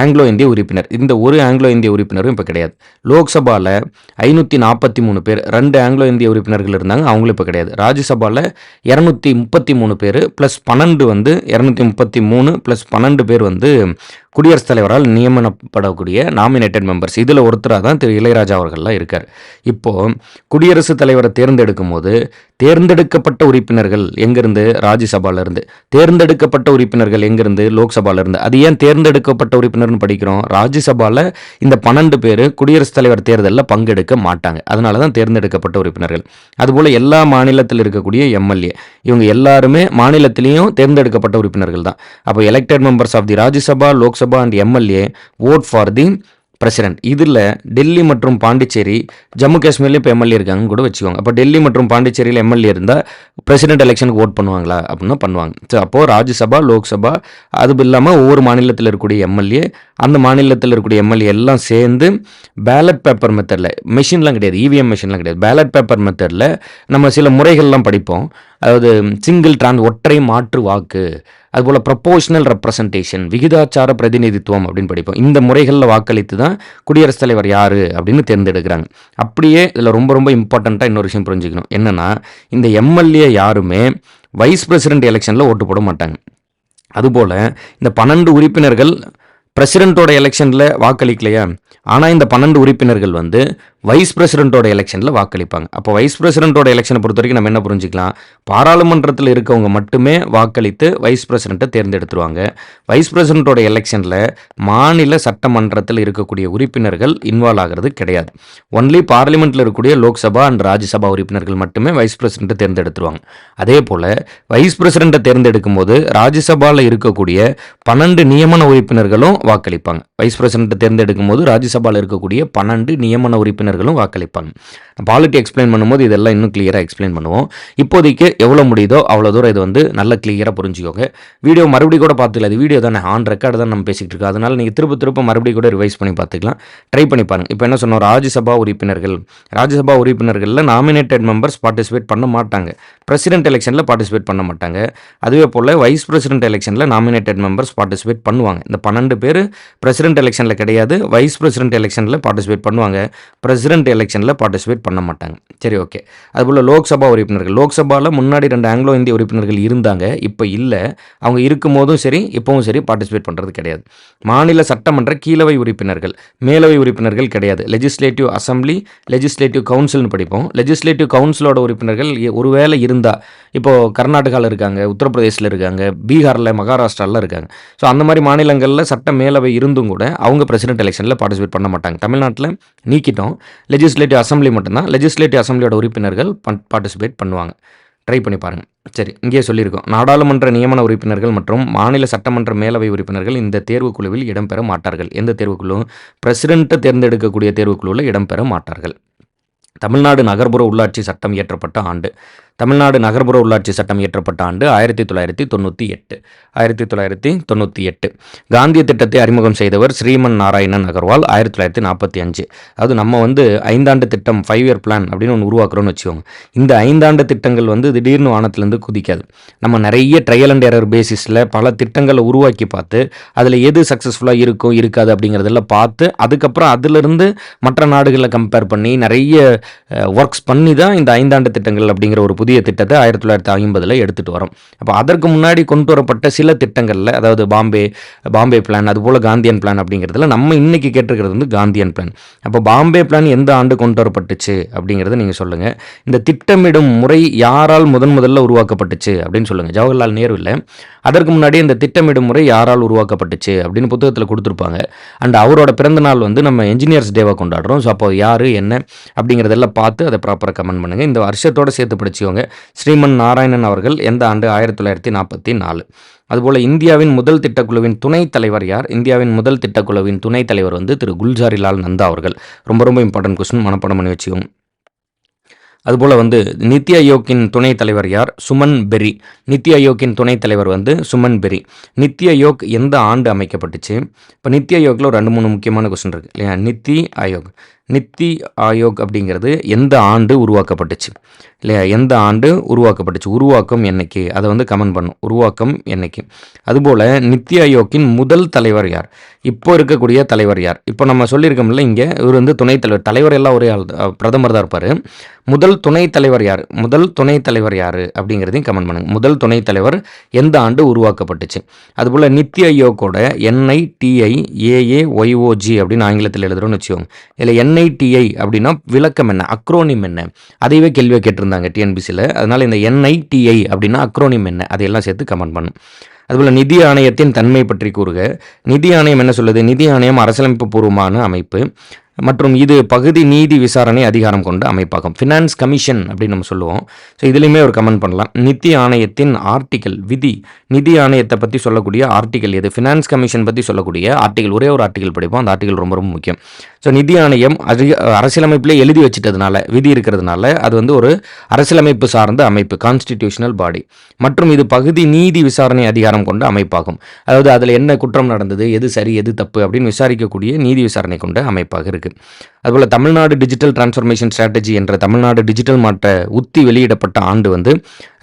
Speaker 1: ஆங்கிலோ இந்திய உறுப்பினர். இந்த ஒரு ஆங்கிலோ இந்திய உறுப்பினரும் இப்போ கிடையாது. லோக்சபாவில் ஐநூற்றி நாற்பத்தி மூணு பேர் ரெண்டு ஆங்கிலோ இந்திய உறுப்பினர்கள் இருந்தாங்க. அவங்களும் இப்போ கிடையாது. ராஜ்யசபாவில் இரநூத்தி முப்பத்தி மூணு பேர் ப்ளஸ் பன்னெண்டு வந்து இரநூத்தி முப்பத்தி மூணு ப்ளஸ் பன்னெண்டு பேர் வந்து குடியரசுத் தலைவரால் நியமனப்படக்கூடிய நாமினேட்டட் மெம்பர்ஸ் இதில் ஒருத்தராக தான் திரு இளையராஜா அவர்கள்லாம் இருக்கார். இப்போது குடியரசுத் தலைவரை தேர்ந்தெடுக்கும் போது தேர்ந்தெடுக்கப்பட்ட உறுப்பினர்கள் எங்கிருந்து? ராஜ்யசபாலேருந்து. தேர்ந்தெடுக்கப்பட்ட உறுப்பினர்கள் எங்கிருந்து? லோக்சபாலேருந்து. அது ஏன் தேர்ந்தெடுக்கப்பட்ட உறுப்பினர்னு படிக்கிறோம். ராஜ்யசபாவில் இந்த பன்னெண்டு பேர் குடியரசுத் தலைவர் தேர்தலில் பங்கெடுக்க மாட்டாங்க. அதனால தான் தேர்ந்தெடுக்கப்பட்ட உறுப்பினர்கள். அதுபோல் எல்லா மாநிலத்தில் இருக்கக்கூடிய எம்எல்ஏ. இவங்க எல்லாருமே மாநிலத்திலையும் தேர்ந்தெடுக்கப்பட்ட உறுப்பினர்கள் தான். அப்போ elected members of the Rajya Sabha Lok Sabha and MLA vote for the president இதில் டெல்லி மற்றும் பாண்டிச்சேரி ஜம்மு காஷ்மீர்லேயும் இப்போ எம்எல்ஏ இருக்காங்க கூட வச்சுக்கோங்க. அப்போ டெல்லி மற்றும் பாண்டிச்சேரியில் எம்எல்ஏ இருந்தால் பிரசிடென்ட் எலெக்ஷனுக்கு ஓட் பண்ணுவாங்களா? அப்படின்னா பண்ணுவாங்க. ஸோ அப்போது ராஜ்யசபா லோக்சபா அது இல்லாமல் ஒவ்வொரு மாநிலத்தில் இருக்கக்கூடிய எம்எல்ஏ அந்த மாநிலத்தில் இருக்கக்கூடிய எம்எல்ஏ எல்லாம் சேர்ந்து பேலட் பேப்பர் மெத்தடில் மிஷின்லாம் கிடையாது இவிஎம் மிஷின்லாம் கிடையாது. பேலட் பேப்பர் மெத்தடில் நம்ம சில முறைகள்லாம் படிப்போம். அதாவது சிங்கிள் டிரான்ஸ் ஒற்றை மாற்று வாக்கு. அதுபோல் ப்ரப்போஷனல் ரெப்ரசன்டேஷன் விகிதாச்சார பிரதிநிதித்துவம் அப்படின்னு படிப்போம். இந்த முறைகளில் வாக்களித்து தான் குடியரசுத் தலைவர் யார் அப்படின்னு தேர்ந்தெடுக்கிறாங்க. அப்படியே இதில் ரொம்ப ரொம்ப இம்பார்ட்டண்ட்டாக இன்னொரு விஷயம் புரிஞ்சுக்கணும். என்னென்னா இந்த எம்எல்ஏ யாருமே வைஸ் பிரசிடென்ட் எலெக்ஷனில் ஓட்டு போட மாட்டாங்க. அதுபோல் இந்த பன்னெண்டு உறுப்பினர்கள் பிரசிடெண்ட்டோட எலெக்ஷனில் வாக்களிக்கலையா? ஆனால் இந்த பன்னெண்டு உறுப்பினர்கள் வந்து வைஸ் பிரசிடெண்ட்டோட எலெக்ஷனில் வாக்களிப்பாங்க. அப்போ வைஸ் பிரசிடெண்ட்டோட எலெக்ஷனை பொறுத்த வரைக்கும் நம்ம என்ன புரிஞ்சிக்கலாம்? பாராளுமன்றத்தில் இருக்கவங்க மட்டுமே வாக்களித்து வைஸ் பிரசிடென்ட்டை தேர்ந்தெடுத்துருவாங்க. வைஸ் பிரசிடண்டோட எலெக்ஷனில் மாநில சட்டமன்றத்தில் இருக்கக்கூடிய உறுப்பினர்கள் இன்வால்வ் ஆகிறது கிடையாது. ஒன்லி பார்லிமெண்ட்டில் இருக்கக்கூடிய லோக்சபா அண்ட் ராஜ்யசபா உறுப்பினர்கள் மட்டுமே வைஸ் பிரசிடெண்ட்டை தேர்ந்தெடுத்துருவாங்க. அதே போல் வைஸ் பிரசிடென்ட்டை தேர்ந்தெடுக்கும் போது ராஜ்யசபாவில் இருக்கக்கூடிய பன்னெண்டு நியமன உறுப்பினர்களும் வாக்களிப்பாங்க. வைஸ் பிரசிடெண்ட்டை தேர்ந்தெடுக்கும் போது ராஜ்யசபாவில் இருக்கக்கூடிய பன்னெண்டு நியமன உறுப்பினர் உறுப்பினர்களும் வாக்களிப்பாங்க. பாலிட்டி எக்ஸ்பிளைன் பண்ணும்போது இதெல்லாம் இன்னும் கிளியராக எக்ஸ்பிளைன் பண்ணுவோம். இப்போதைக்கு எவ்வளோ முடியுதோ அவ்வளோ தூரம் இது வந்து நல்ல கிளியராக புரிஞ்சுக்கோங்க. வீடியோ மறுபடியும் கூட பார்த்துக்கல. அது வீடியோ தானே ஆன் ரெக்கார்டு தான் நம்ம பேசிகிட்டு இருக்கோம். அதனால் நீங்கள் திரும்ப திரும்ப மறுபடியும் கூட ரிவைஸ் பண்ணி பார்த்துக்கலாம். ட்ரை பண்ணி பாருங்க. இப்போ என்ன சொன்னோம்? ராஜ்யசபா உறுப்பினர்கள். ராஜ்யசபா உறுப்பினர்களில் நாமினேட்டட் மெம்பர்ஸ் பார்ட்டிசிபேட் பண்ண மாட்டாங்க. பிரசிடென்ட் எலெக்ஷனில் பார்ட்டிசிபேட் பண்ண மாட்டாங்க. அதுவே போல் வைஸ் பிரசிடென்ட் எலெக்ஷனில் நாமினேட்டட் மெம்பர்ஸ் பார்ட்டிசிபேட் பண்ணுவாங்க. இந்த பன்னெண்டு பேர் பிரசிடென்ட் எலெக்ஷனில் கிடையாது. வைஸ் பிரசிடென்ட் எலெக்ஷனில் பார்ட்டிசிபேட் பண்ணுவாங்க. பிரசிடென்ட் எலெக்ஷனில் பார்ட்டிசிபேட் பண்ண மாட்டாங்க. சரி ஓகே அதுபோல் லோக்சபா உறுப்பினர்கள். லோக்சபாவில் முன்னாடி ரெண்டு ஆங்கிலோ இந்திய உறுப்பினர்கள் இருந்தாங்க. இப்போ இல்லை. அவங்க இருக்கும் போதும் சரி இப்போவும் சரி பார்ட்டிசிபேட் பண்ணுறது கிடையாது. மாநில சட்டமன்ற கீழவை உறுப்பினர்கள் மேலவை உறுப்பினர்கள் கிடையாது. லெஜிஸ்லேட்டிவ் அசம்பிளி லெஜிஸ்லேட்டிவ் கவுன்சில்னு படிப்போம். லெஜிஸ்லேட்டிவ் கவுன்சிலோட உறுப்பினர்கள் ஒருவேளை இருந்தால் இப்போது கர்நாடகாவில் இருக்காங்க உத்தரப்பிரதேசில் இருக்காங்க பீகாரில் மகாராஷ்டிராவில் இருக்காங்க. ஸோ அந்த மாதிரி மாநிலங்களில் சட்ட மேலவை இருந்தும் கூட அவங்க பிரசிடென்ட் எலெக்ஷனில் பார்ட்டிசிபேட் பண்ண மாட்டாங்க. தமிழ்நாட்டில் நீக்கிட்டோம். லெஜிஸ்லேட்டிவ் அசம்பிளி மட்டும்தான். லெஜிஸ்லேட்டிவ் அசம்பிளியோட உறுப்பினர்கள் பார்ட்டிசிபேட் பண்ணுவாங்க. ட்ரை பண்ணி பாருங்கள் சரி இங்கேயே சொல்லியிருக்கோம். நாடாளுமன்ற நியமன உறுப்பினர்கள் மற்றும் மாநில சட்டமன்ற மேலவை உறுப்பினர்கள் இந்த தேர்வுக்குழுவில் இடம்பெற மாட்டார்கள். எந்த தேர்வுக்குழுவும் பிரசிடெண்ட்டை தேர்ந்தெடுக்கக்கூடிய தேர்வுக்குழுவில் இடம்பெற மாட்டார்கள். தமிழ்நாடு நகர்ப்புற உள்ளாட்சி சட்டம் இயற்றப்பட்ட ஆண்டு. தமிழ்நாடு நகர்ப்புற உள்ளாட்சி சட்டம் இயற்றப்பட்ட ஆண்டு ஆயிரத்தி தொள்ளாயிரத்தி தொண்ணூற்றி எட்டு. ஆயிரத்தி தொள்ளாயிரத்தி தொண்ணூற்றி எட்டு. காந்திய திட்டத்தை அறிமுகம் செய்தவர் ஸ்ரீமன் நாராயணன் அகர்வால் ஆயிரத்தி தொள்ளாயிரத்தி நாற்பத்தி அஞ்சு. அது நம்ம வந்து ஐந்தாண்டு திட்டம் ஃபைவ் இயர் பிளான் அப்படின்னு ஒன்று உருவாக்குறோம்னு வச்சுக்கோங்க. இந்த ஐந்தாண்டு திட்டங்கள் வந்து திடீர்னு வானத்திலேருந்து குதிக்காது. நம்ம நிறைய ட்ரையல் அண்ட் எரர் பேசிஸில் பல திட்டங்களை உருவாக்கி பார்த்து அதில் எது சக்ஸஸ்ஃபுல்லாக இருக்கும் இருக்காது அப்படிங்கிறதெல்லாம் பார்த்து அதுக்கப்புறம் அதிலிருந்து மற்ற நாடுகளை கம்பேர் பண்ணி நிறைய ஒர்க்ஸ் பண்ணி தான் இந்த ஐந்தாண்டு திட்டங்கள் அப்படிங்கிற ஒரு புதிய திட்டத்தை ஆயிரத்தி தொள்ளாயிரத்தி ஐம்பதில் எடுத்துகிட்டு வரோம். அப்போ அதற்கு முன்னாடி கொண்டு வரப்பட்ட சில திட்டங்களில் அதாவது பாம்பே பாம்பே பிளான் அதுபோல் காந்தியன் பிளான் அப்படிங்கிறதுல நம்ம இன்றைக்கி கேட்டிருக்கிறது வந்து காந்தியன் பிளான் அப்போ பாம்பே பிளான் எந்த ஆண்டு கொண்டு வரப்பட்டுச்சு அப்படிங்கிறத நீங்கள் சொல்லுங்கள் இந்த திட்டமிடும் முறை யாரால் முதன் முதல்ல உருவாக்கப்பட்டுச்சு அப்படின்னு சொல்லுங்கள் ஜவஹர்லால் நேரு இல்லை. அதற்கு முன்னாடி இந்த திட்டமிடும் முறை யாரால் உருவாக்கப்பட்டுச்சு அப்படின்னு புத்தகத்தில் கொடுத்துருப்பாங்க. அண்ட் அவரோட பிறந்தநாள் வந்து நம்ம என்ஜினியர்ஸ் டேவை கொண்டாடுறோம். ஸோ அப்போ யார் என்ன அப்படிங்கிறதெல்லாம் பார்த்து அதை ப்ராப்பராக கமெண்ட் பண்ணுங்கள் இந்த வருஷத்தோட சேர்த்து படிச்சுக்கோங்க ஸ்ரீமன் நாராயணன் அவர்கள் எந்த ஆண்டு? ஆயிரத்தி தொள்ளாயிரத்தி நாற்பத்தி நாலு. அதுபோல் இந்தியாவின் முதல் திட்டக்குழுவின் துணைத் தலைவர் யார்? இந்தியாவின் முதல் திட்டக்குழுவின் துணைத் தலைவர் வந்து திரு குல்ஜாரிலால் நந்தா அவர்கள். ரொம்ப ரொம்ப இம்பார்ட்டன்ட் கொஸ்டின் மனப்படம் பண்ணி வச்சுக்கோங்க. அதுபோல் வந்து நித்தி ஆயோக்கின் துணைத் தலைவர் யார்? சுமன் பெரி. நித்தி ஆயோக்கின் துணைத் தலைவர் வந்து சுமன் பெரி. நித்தி ஆயோக் எந்த ஆண்டு அமைக்கப்பட்டுச்சு? இப்போ நித்தி ஆயோக்கில் ஒரு ரெண்டு மூணு முக்கியமான கொஸ்டின் இருக்குது இல்லையா? நித்தி ஆயோக். நித்தி ஆயோக் அப்படிங்கிறது எந்த ஆண்டு உருவாக்கப்பட்டுச்சு? இல்லையா? எந்த ஆண்டு உருவாக்கப்பட்டுச்சு? உருவாக்கம் என்னைக்கு? அதை வந்து கமெண்ட் பண்ணும். உருவாக்கம் என்னைக்கு? அதுபோல் நித்தி ஆயோக்கின் முதல் தலைவர் யார்? இப்போ இருக்கக்கூடிய தலைவர் யார்? இப்போ நம்ம சொல்லியிருக்கோம்ல இங்கே இவர் வந்து துணைத் தலைவர். தலைவர் எல்லாம் ஒரே ஆள் பிரதமர் தான் இருப்பார். முதல் துணைத் தலைவர் யார்? முதல் துணைத் தலைவர் யார்? அப்படிங்கிறதையும் கமெண்ட் பண்ணுங்க. முதல் துணைத் தலைவர் எந்த ஆண்டு உருவாக்கப்பட்டுச்சு? அதுபோல் நித்தி ஆயோக்கோட என்ஐடிஐ ஏஏ ஒய்ஓஜி அப்படின்னு ஆங்கிலத்தில் எழுதுறோம்னு வச்சுக்கோங்க. இல்லை என்ஐ என்ஐடிஐ அப்படின்னா விளக்கம் என்ன? அக்ரோனிம் என்ன? அதையவே கேள்வியை கேட்டிருந்தாங்க டிஎன்பிசியில் அதனால் இந்த என்ஐடிஐ அப்படின்னா அக்ரோனிம் என்ன? அதையெல்லாம் சேர்த்து கமெண்ட் பண்ணும் அதுபோல் நிதி ஆணையத்தின் தன்மை பற்றி கூறுக. நிதி ஆணையம் என்ன சொல்லுது? நிதி ஆணையம் அரசியலமைப்பு பூர்வமான அமைப்பு. மற்றும் இது பகுதி நீதி விசாரணை அதிகாரம் கொண்ட அமைப்பாகும். ஃபினான்ஸ் கமிஷன் அப்படின்னு நம்ம சொல்லுவோம். ஸோ இதுலேயுமே ஒரு கமெண்ட் பண்ணலாம். நிதி ஆணையத்தின் ஆர்டிகல் விதி. நிதி ஆணையத்தை பற்றி சொல்லக்கூடிய ஆர்டிகல் எது? ஃபினான்ஸ் கமிஷன் பற்றி சொல்லக்கூடிய ஆர்டிகல் ஒரே ஒரு ஆர்டிகல் படிப்போம். அந்த ஆர்டிகல் ரொம்ப ரொம்ப முக்கியம். ஸோ நிதி ஆணையம் அதிக அரசியலமைப்பிலே எழுதி வச்சுட்டதுனால விதி இருக்கிறதுனால அது வந்து ஒரு அரசியலமைப்பு சார்ந்த அமைப்பு கான்ஸ்டிடியூஷனல் பாடி மற்றும் இது பகுதி நீதி விசாரணை அதிகாரம் கொண்ட அமைப்பாகும். அதாவது அதில் என்ன குற்றம் நடந்தது எது சரி எது தப்பு அப்படின்னு விசாரிக்கக்கூடிய நீதி விசாரணை கொண்ட அமைப்பாக இருக்குது அதுபோல் தமிழ்நாடு டிஜிட்டல் டிரான்ஸ்ஃபர்மேஷன் ஸ்ட்ராட்டஜி என்ற தமிழ்நாடு டிஜிட்டல் மாற்ற உத்தி வெளியிடப்பட்ட ஆண்டு வந்து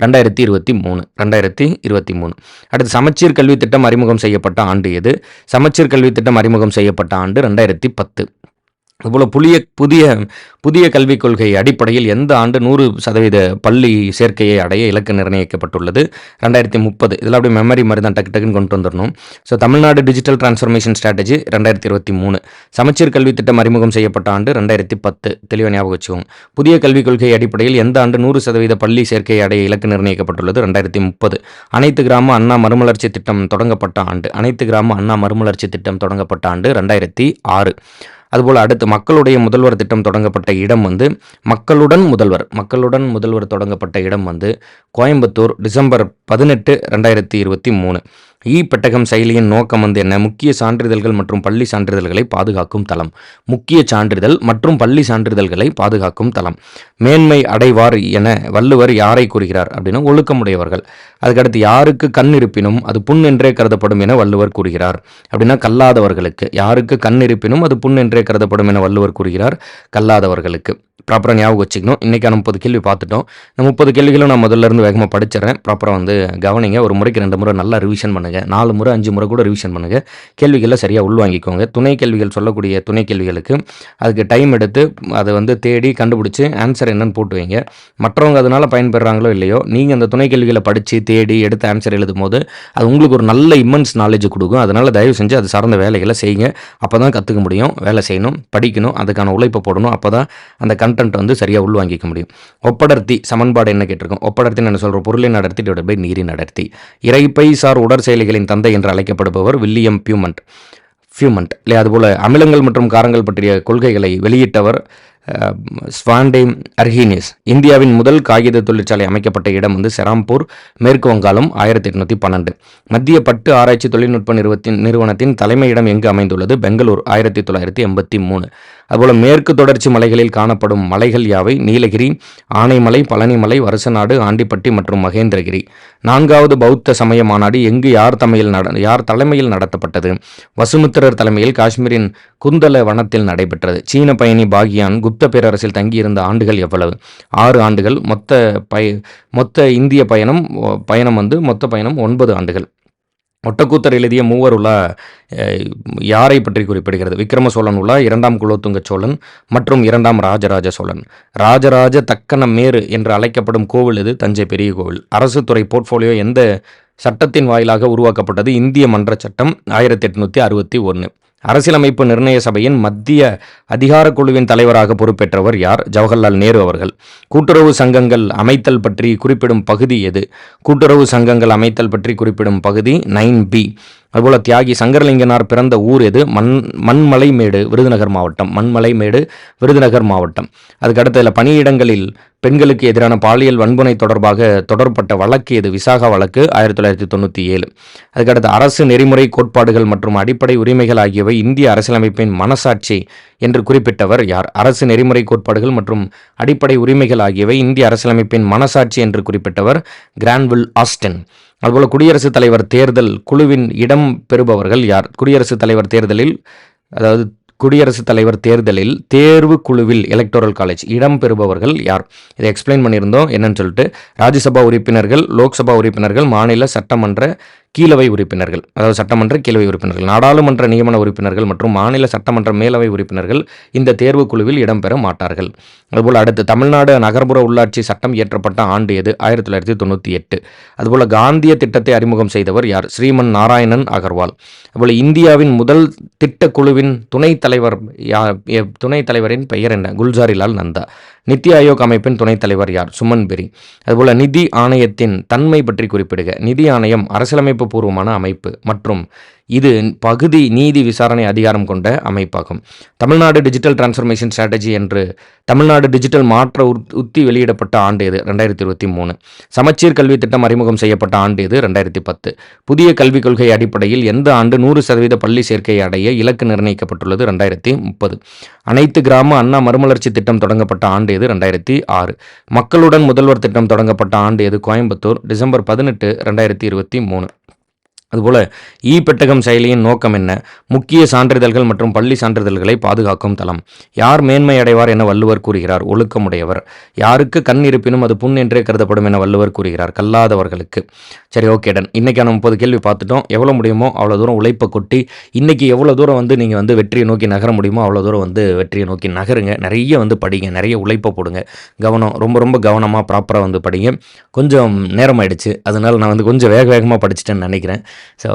Speaker 1: ரெண்டாயிரத்தி இருபத்தி மூணு ரெண்டாயிரத்தி இருபத்தி மூணு. அடுத்து சமச்சீர் கல்வி திட்டம் அறிமுகம் செய்யப்பட்ட ஆண்டு எது? சமச்சீர் கல்வி திட்டம் அறிமுகம் செய்யப்பட்ட ஆண்டு ரெண்டாயிரத்தி பத்து. அதுபோல் புதிய புதிய புதிய கல்விக் கொள்கை அடிப்படையில் எந்த ஆண்டு நூறு சதவீத பள்ளி சேர்க்கையை அடைய இலக்கு நிர்ணயிக்கப்பட்டுள்ளது? ரெண்டாயிரத்தி முப்பது. இதில் அப்படியே மெமரி மாதிரி தான் டக்கு டக்குன்னு கொண்டு வந்துடணும். So Tamil Nadu digital transformation strategy ரெண்டாயிரத்தி இருபத்தி மூணு. சமச்சீர் கல்வி திட்டம் அறிமுகம் செய்யப்பட்ட ஆண்டு ரெண்டாயிரத்தி பத்து. தெளிவாக ஞாபகம் வச்சுக்கோங்க. புதிய கல்விக் கொள்கை அடிப்படையில் எந்த ஆண்டு நூறு சதவீத பள்ளி சேர்க்கையை அடைய இலக்கு நிர்ணயிக்கப்பட்டுள்ளது? ரெண்டாயிரத்தி முப்பது. அனைத்து கிராம அண்ணா மறுமலர்ச்சி திட்டம் தொடங்கப்பட்ட ஆண்டு. அனைத்து கிராம அண்ணா மறுமலர்ச்சி திட்டம் தொடங்கப்பட்ட ஆண்டு ரெண்டாயிரத்தி ஆறு. அதுபோல் அடுத்து மக்களுடைய முதல்வர் திட்டம் தொடங்கப்பட்ட இடம் வந்து மக்களுடன் முதல்வர் மக்களுடன் முதல்வர் தொடங்கப்பட்ட இடம் வந்து கோயம்புத்தூர் டிசம்பர் பதினெட்டு ரெண்டாயிரத்தி இருபத்தி மூணு. இ பெட்டகம் செயலியின் நோக்கம் வந்து என்ன? முக்கிய சான்றிதழ்கள் மற்றும் பள்ளி சான்றிதழ்களை பாதுகாக்கும் தளம். முக்கிய சான்றிதழ் மற்றும் பள்ளி சான்றிதழ்களை பாதுகாக்கும் தளம். மேன்மை அடைவார் என வள்ளுவர் யாரை கூறுகிறார் அப்படின்னா ஒழுக்கமுடையவர்கள். அதுக்கடுத்து யாருக்கு கண் இருப்பினும் அது புண் என்றே கருதப்படும் என வள்ளுவர் கூறுகிறார். அப்படின்னா கல்லாதவர்களுக்கு. யாருக்கு கண் இருப்பினும் அது புண் என்றே கருதப்படும் என வள்ளுவர் கூறுகிறார். கல்லாதவர்களுக்கு. ப்ராப்பராக ஞாபகம் வச்சுக்கணும். இன்றைக்கான முப்பது கேள்வி பார்த்துட்டோம். இந்த முப்பது கேள்விகளும் நான் முதல்ல இருந்து வேகமாக படிச்சிடறேன். ப்ராப்பராக வந்து கவனிங்க. ஒரு முறைக்கு ரெண்டு முறை நல்லா ரிவிஷன் பண்ணுங்கள் நாலு முறை அஞ்சு முறை கூட ரிவிஷன் பண்ணுங்கள் கேள்விகளை சரியாக உள்வாங்கிக்கோங்க. துணை கேள்விகள் சொல்லக்கூடிய துணை கேள்விகளுக்கு அதுக்கு டைம் எடுத்து அதை வந்து தேடி கண்டுபிடிச்சி ஆன்சர் என்னன்னு போட்டு வைங்க. மற்றவங்க அதனால் பயன்பெறாங்களோ இல்லையோ நீங்கள் அந்த துணை கேள்விகளை படித்து தேடி எடுத்து ஆன்சர் எழுதும் போது அது உங்களுக்கு ஒரு நல்ல இம்மன்ஸ் நாலேஜ் கொடுக்கும். அதனால் தயவு செஞ்சு அது சார்ந்த வேலைகளை செய்யுங்க. அப்போ தான் கற்றுக்க முடியும். வேலை செய்யணும் படிக்கணும் அதுக்கான உழைப்பை போடணும். அப்போ தான் அந்த கண்டென்ட் வந்து சரியாக உள்வாங்கிக்க முடியும். ஒப்படர்த்தி சமன்பாடு என்ன கேட்டிருக்கோம்? ஒப்படர்த்தின்னு நான் சொல்கிற பொருளின் அடர்த்தி டிவைட் பை நீரின் அடர்த்தி இறைப்பை சார் உடற்செயலிகளின் தந்தை என்று அழைக்கப்படுபவர் வில்லியம் பியூமண்ட். ஃபியூமண்ட் இல்லையா அதுபோல் அமிலங்கள் மற்றும் காரங்கள் பற்றிய கொள்கைகளை வெளியிட்டவர் ஸ்வாண்டேம் அர்ஹீனிஸ் இந்தியாவின் முதல் காகித தொழிற்சாலை அமைக்கப்பட்ட இடம் வந்து செராம்பூர் மேற்கு வங்காளம் ஆயிரத்தி எட்நூற்றி பன்னெண்டு. மத்திய பட்டு ஆராய்ச்சி தொழில்நுட்ப நிறுவனத்தின் நிறுவனத்தின் தலைமையிடம் எங்கு அமைந்துள்ளது? பெங்களூர் ஆயிரத்தி தொள்ளாயிரத்தி எண்பத்தி மூணு. அதுபோல் மேற்கு தொடர்ச்சி மலைகளில் காணப்படும் மலைகள் யாவை? நீலகிரி ஆனைமலை பழனிமலை வருசநாடு ஆண்டிப்பட்டி மற்றும் மகேந்திரகிரி. நான்காவது பௌத்த சமய மாநாடு எங்கு யார் தமையில் நட யார் தலைமையில் நடத்தப்பட்டது? வசுமித்திரர் தலைமையில் காஷ்மீரின் குந்தல வனத்தில் நடைபெற்றது. சீன பயணி பாகியான் குப்த பேரரசில் தங்கியிருந்த ஆண்டுகள் எவ்வளவு? ஆறு ஆண்டுகள். மொத்த பய மொத்த இந்திய பயணம் பயணம் வந்து மொத்த பயணம் ஒன்பது ஆண்டுகள். ஒட்டக்கூத்தர் எழுதிய மூவர் உலா யாரை பற்றி குறிப்பிடுகிறது? விக்ரம சோழன் உலா இரண்டாம் குலோத்துங்க சோழன் மற்றும் இரண்டாம் ராஜராஜ சோழன். ராஜராஜ தக்கன மேரு என்று அழைக்கப்படும் கோவில் இது தஞ்சை பெரிய கோவில். அரசு துறை போர்ட்ஃபோலியோ எந்த சட்டத்தின் வாயிலாக உருவாக்கப்பட்டது? இந்திய மன்ற சட்டம் ஆயிரத்தி எட்நூற்றி அறுபத்தி ஒன்று அரசியலமைப்பு நிர்ணய சபையின் மத்திய அதிகார குழுவின் தலைவராக பொறுப்பேற்றவர் யார்? ஜவஹர்லால் நேரு அவர்கள். கூட்டுறவு சங்கங்கள் அமைத்தல் பற்றி குறிப்பிடும் பகுதி எது? கூட்டுறவு சங்கங்கள் அமைத்தல் பற்றி குறிப்பிடும் பகுதி நைன் பி. அதுபோல் தியாகி சங்கரலிங்கனார் பிறந்த ஊர் எது? மண் மண்மலைமேடு விருதுநகர் மாவட்டம். மண்மலைமேடு விருதுநகர் மாவட்டம். அதுக்கடுத்ததில் பணியிடங்களில் பெண்களுக்கு எதிரான பாலியல் வன்முறை தொடர்பாக தொடரப்பட்ட வழக்கு இது. விசாகா வழக்கு ஆயிரத்தி தொள்ளாயிரத்தி தொண்ணூற்றி ஏழு. அதுக்கடுத்து அரசு நெறிமுறை கோட்பாடுகள் மற்றும் அடிப்படை உரிமைகள் ஆகியவை இந்திய அரசியலமைப்பின் மனசாட்சி என்று குறிப்பிட்டவர் யார்? அரசு நெறிமுறை கோட்பாடுகள் மற்றும் அடிப்படை உரிமைகள் ஆகியவை இந்திய அரசியலமைப்பின் மனசாட்சி என்று குறிப்பிட்டவர் கிரான்வில் ஆஸ்டன். அதுபோல் குடியரசுத் தலைவர் தேர்தல் குழுவின் இடம் பெறுபவர்கள் யார்? குடியரசுத் தலைவர் தேர்தலில் அதாவது குடியரசுத் தலைவர் தேர்தலில் தேர்வு குழுவில் எலக்டோரல் காலேஜ் இடம் பெறுபவர்கள் யார்? இதை எக்ஸ்பிளைன் பண்ணியிருந்தோம். என்னன்னு சொல்லிட்டு ராஜ்யசபா உறுப்பினர்கள் லோக்சபா உறுப்பினர்கள் மாநில சட்டமன்ற கீழவை உறுப்பினர்கள் அதாவது சட்டமன்ற கீழவை உறுப்பினர்கள் நாடாளுமன்ற நியமன உறுப்பினர்கள் மற்றும் மாநில சட்டமன்ற மேலவை உறுப்பினர்கள் இந்த தேர்வு குழுவில் இடம்பெற மாட்டார்கள். அதுபோல் அடுத்து தமிழ்நாடு நகர்ப்புற உள்ளாட்சி சட்டம் இயற்றப்பட்ட ஆண்டு எது? ஆயிரத்தி தொள்ளாயிரத்தி தொண்ணூற்றி எட்டு. அதுபோல் காந்திய திட்டத்தை அறிமுகம் செய்தவர் யார்? ஸ்ரீமன் நாராயணன் அகர்வால். அதுபோல் இந்தியாவின் முதல் திட்டக்குழுவின் துணைத் தலைவர் யா- துணைத் தலைவரின் பெயர் என்ன? குல்சாரிலால் நந்தா. நித்தி ஆயோக் அமைப்பின் துணைத் தலைவர் யார்? சுமன் பெரி. அதுபோல் நிதி ஆணையத்தின் தன்மை பற்றி குறிப்பிடுக. நிதி ஆணையம் அரசியலமைப்பு பூர்வமான அமைப்பு மற்றும் இது பகுதி நீதி விசாரணை அதிகாரம் கொண்ட அமைப்பாகும். தமிழ்நாடு டிஜிட்டல் டிரான்ஸ்ஃபர்மேஷன் ஸ்ட்ராட்டஜி என்று தமிழ்நாடு டிஜிட்டல் மாற்ற உத்- உத்தி வெளியிடப்பட்ட ஆண்டு இது ரெண்டாயிரத்தி இருபத்தி மூணு. சமச்சீர் கல்வி திட்டம் அறிமுகம் செய்யப்பட்ட ஆண்டு இது ரெண்டாயிரத்தி பத்து. புதிய கல்விக் கொள்கை அடிப்படையில் எந்த ஆண்டு நூறு சதவீத பள்ளி சேர்க்கையை அடைய இலக்கு நிர்ணயிக்கப்பட்டுள்ளது? ரெண்டாயிரத்தி முப்பது. அனைத்து கிராம அண்ணா மறுமலர்ச்சி திட்டம் தொடங்கப்பட்ட ஆண்டு இது ரெண்டாயிரத்தி ஆறு. மக்களுடன் முதல்வர் திட்டம் தொடங்கப்பட்ட ஆண்டு இது கோயம்புத்தூர் டிசம்பர் பதினெட்டு ரெண்டாயிரத்தி இருபத்தி மூணு. அதுபோல் இ பெட்டகம் செயலியின் நோக்கம் என்ன? முக்கிய சான்றிதழ்கள் மற்றும் பள்ளி சான்றிதழ்களை பாதுகாக்கும் தளம். யார் மேன்மை அடைவார் என வள்ளுவர் கூறுகிறார்? ஒழுக்கமுடையவர். யாருக்கு கண் இருப்பினும் அது புண் என்றே கருதப்படும் என வள்ளுவர் கூறுகிறார். கல்லாதவர்களுக்கு. சரி ஓகே டன் இன்றைக்கான முப்பது கேள்வி பார்த்துட்டோம். எவ்வளோ முடியுமோ அவ்வளோ தூரம் உழைப்பை கொட்டி இன்றைக்கி எவ்வளோ தூரம் வந்து நீங்கள் வந்து வெற்றியை நோக்கி நகர முடியுமோ அவ்வளோ தூரம் வந்து வெற்றியை நோக்கி நகருங்க. நிறைய வந்து படிங்க. நிறைய உழைப்பை போடுங்க. கவனம் ரொம்ப ரொம்ப கவனமாக ப்ராப்பராக வந்து படிங்க. கொஞ்சம் நேரம் ஆயிடுச்சு அதனால் நான் வந்து கொஞ்சம் வேக வேகமாக படிச்சிட்டேன்னு நினைக்கிறேன். ஸோ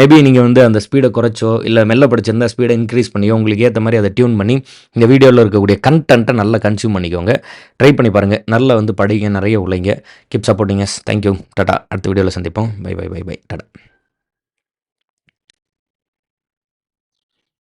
Speaker 1: மேபி நீங்கள் வந்து அந்த ஸ்பீடை குறைச்சோ இல்லை மெல்ல படிச்சிருந்தா ஸ்பீடை இன்க்ரீஸ் பண்ணியோ உங்களுக்கு ஏற்ற மாதிரி அதை டியூன் பண்ணி இந்த வீடியோவில் இருக்கக்கூடிய கண்டென்ட்டை நல்லா கன்சியூம் பண்ணிக்கோங்க. ட்ரை பண்ணி பாருங்கள் நல்லா வந்து படிங்க நிறைய உழைங்க. Keep supporting yes thank you tata. அடுத்த வீடியோவில் சந்திப்போம். Bye bye bye bye tata.